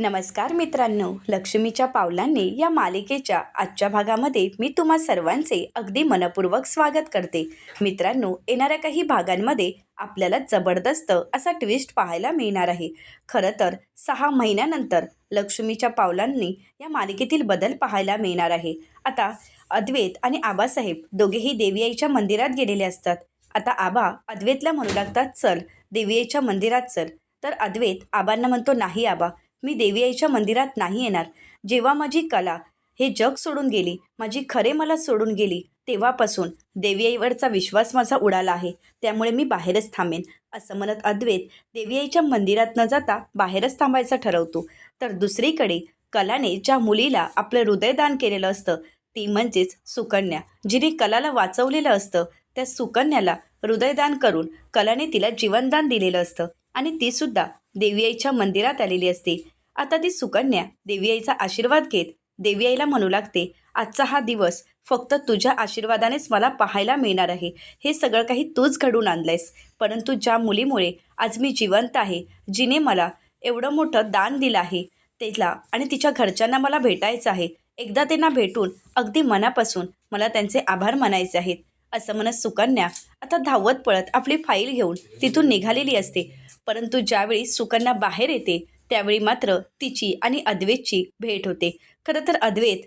नमस्कार मित्रांनो लक्ष्मीच्या पावलांनी या मालिकेच्या आजच्या भागामध्ये मी तुम्हा सर्वांचे अगदी मनपूर्वक स्वागत करते. मित्रांनो येणाऱ्या काही भागांमध्ये आपल्याला जबरदस्त असा ट्विस्ट पाहायला मिळणार आहे. खरं तर सहा महिन्यानंतर लक्ष्मीच्या पावलांनी या मालिकेतील बदल पाहायला मिळणार आहे. आता अद्वैत आणि आबासाहेब दोघेही देवी आईच्या मंदिरात गेलेले असतात. आता आबा अद्वैतला म्हणू लागतात चल देवी आईच्या मंदिरात चल. तर अद्वैत आबांना म्हणतो नाही आबा मी देवी आईच्या मंदिरात नाही येणार. जेव्हा माझी कला हे जग सोडून गेली माझी खरे मला सोडून गेली तेव्हापासून देवी आईवरचा विश्वास माझा उडाला आहे. त्यामुळे मी बाहेरच थांबेन असं म्हणत अद्वैत देवी आईच्या मंदिरात न जाता बाहेरच थांबायचं ठरवतो. तर दुसरीकडे कलाने ज्या मुलीला आपलं हृदयदान केलेलं असतं ती म्हणजेच सुकन्या जिने कलाला वाचवलेलं असतं त्या सुकन्याला हृदयदान करून कलाने तिला जीवनदान दिलेलं असतं आणि तीसुद्धा देवी आईच्या मंदिरात आलेली असते. आता ती सुकन्या देवी आईचा आशीर्वाद घेत देवी आईला म्हणू लागते आजचा हा दिवस फक्त तुझ्या आशीर्वादानेच मला पाहायला मिळणार आहे. हे सगळं काही तूच घडून आणलंयस. परंतु ज्या मुलीमुळे आज मी जिवंत आहे जिने मला एवढं मोठं दान दिलं आहे तिला आणि तिच्या घरच्यांना मला भेटायचं आहे. एकदा त्यांना भेटून अगदी मनापासून मला त्यांचे आभार मानायचे आहेत. असं म्हणत सुकन्या आता धावत पळत आपली फाईल घेऊन तिथून निघालेली असते. परंतु ज्यावेळी सुकन्या बाहेर येते त्यावेळी मात्र तिची आणि अद्वैतची भेट होते. खरं तर अद्वैत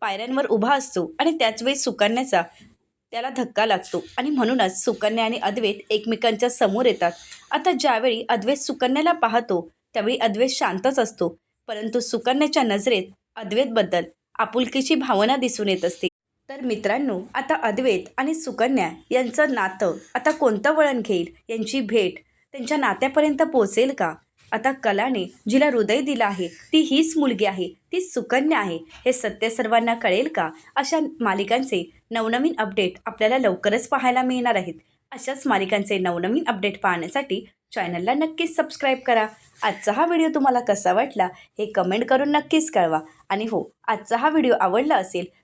पायऱ्यांवर उभा असतो आणि त्याचवेळी सुकन्याचा त्याला धक्का लागतो. आणि म्हणूनच सुकन्या आणि अद्वैत एकमेकांच्या समोर येतात. आता ज्यावेळी अद्वैत सुकन्याला पाहतो त्यावेळी अद्वैत शांतच असतो. परंतु सुकन्याच्या नजरेत अद्वैतबद्दल आपुलकीची भावना दिसून येत असते. तर मित्रांनो आता अद्वैत आणि सुकन्या यांचं नातं आता कोणतं वळण घेईल? यांची भेट त्यांच्या नात्यापर्यंत पोचेल का? आता कलाने जिला हृदय दिलं आहे ती हीच मुलगी आहे ती सुकन्या आहे हे सत्य सर्वांना कळेल का? अशा मालिकांचे नवनवीन अपडेट आपल्याला लवकरच पाहायला मिळणार आहेत. अशाच मालिकांचे नवनवीन अपडेट पाहण्यासाठी चॅनलला नक्कीच सबस्क्राईब करा. आजचा हा व्हिडिओ तुम्हाला कसा वाटला हे कमेंट करून नक्कीच कळवा. आणि हो आजचा हा व्हिडिओ आवडला असेल